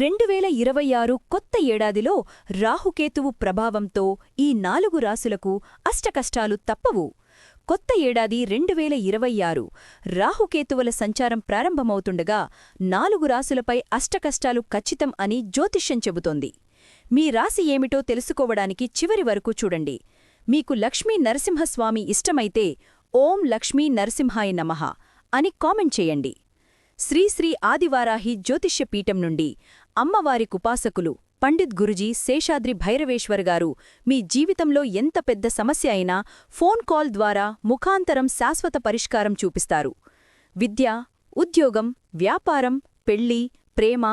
రెండు వేల ఇరవై ఆరు కొత్త ఏడాదిలో రాహుకేతువు ప్రభావంతో ఈ నాలుగు రాసులకు అష్టకష్టాలు తప్పవు. కొత్త ఏడాది రెండు వేల ఇరవై ఆరు రాహుకేతువుల సంచారం ప్రారంభమవుతుండగా నాలుగు రాసులపై అష్టకష్టాలు ఖచ్చితం అని జ్యోతిష్యం చెబుతోంది. మీ రాశి ఏమిటో తెలుసుకోవడానికి చివరి వరకు చూడండి. మీకు లక్ష్మీ నరసింహస్వామి ఇష్టమైతే ఓం లక్ష్మీ నరసింహాయ నమః అని కామెంట్ చేయండి. శ్రీశ్రీ ఆదివారాహి జ్యోతిష్యపీఠం నుండి అమ్మవారి కుపాసకులు పండిత్ గురుజీ శేషాద్రి భైరవేశ్వర్ గారు మీ జీవితంలో ఎంత పెద్ద సమస్య అయినా ఫోన్ కాల్ ద్వారా ముఖాంతరం శాశ్వత పరిష్కారం చూపిస్తారు. విద్య ఉద్యోగం వ్యాపారం పెళ్ళి ప్రేమ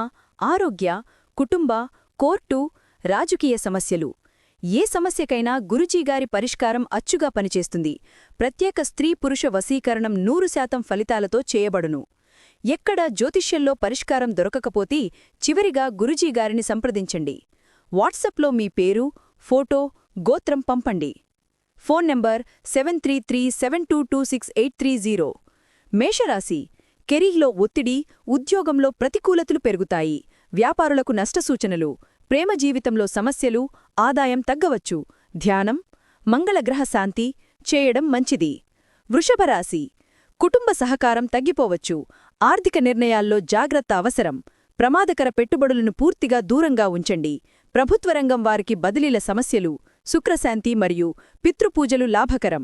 ఆరోగ్య కుటుంబ కోర్టు రాజకీయ సమస్యలు. ఏ సమస్యకైనా గురుజీగారి పరిష్కారం అచ్చుగా పనిచేస్తుంది. ప్రత్యేక స్త్రీ పురుష వశీకరణం నూరు శాతం ఫలితాలతో చేయబడును. ఎక్కడ జ్యోతిష్యంలో పరిష్కారం దొరకకపోతే చివరిగా గురుజీగారిని సంప్రదించండి. వాట్సప్లో మీ పేరు ఫోటో గోత్రం పంపండి. Phone number seven three three seven two two six eight three zero. మేషరాశి కెరీర్లో ఒత్తిడి ఉద్యోగంలో ప్రతికూలతలు పెరుగుతాయి. వ్యాపారులకు నష్టసూచనలు ప్రేమ జీవితంలో సమస్యలు ఆదాయం తగ్గవచ్చు. ధ్యానం మంగళగ్రహ శాంతి చేయడం మంచిది. వృషభరాశి కుటుంబ సహకారం తగ్గిపోవచ్చు. ఆర్థిక నిర్ణయాల్లో జాగ్రత్త అవసరం. ప్రమాదకర పెట్టుబడులను పూర్తిగా దూరంగా ఉంచండి. ప్రభుత్వరంగం వారికి బదిలీల సమస్యలు శుక్రశాంతి మరియు పితృపూజలు లాభకరం.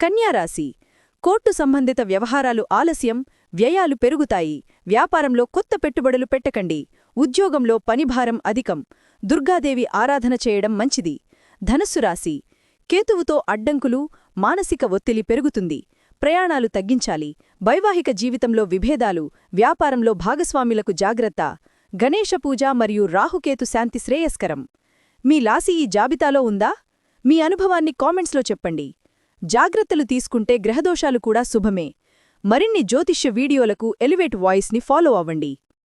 కన్యారాశి కోర్టు సంబంధిత వ్యవహారాలు ఆలస్యం వ్యయాలు పెరుగుతాయి. వ్యాపారంలో కొత్త పెట్టుబడులు పెట్టకండి. ఉద్యోగంలో పనిభారం అధికం. దుర్గాదేవి ఆరాధన చేయడం మంచిది. ధనస్సు రాశి. కేతువుతో అడ్డంకులు మానసిక ఒత్తిడి పెరుగుతుంది. ప్రయాణాలు తగ్గించాలి. వైవాహిక జీవితంలో విభేదాలు వ్యాపారంలో భాగస్వాములకు జాగ్రత్త. గణేశ పూజ మరియు రాహుకేతు శాంతి శ్రేయస్కరం. మీ లాసి ఈ జాబితాలో ఉందా? మీ అనుభవాన్ని కామెంట్స్లో చెప్పండి. జాగ్రత్తలు తీసుకుంటే గ్రహదోషాలు కూడా శుభమే. మరిన్ని జ్యోతిష్య వీడియోలకు ఎలివేట్ వాయిస్ని ఫాలో అవ్వండి.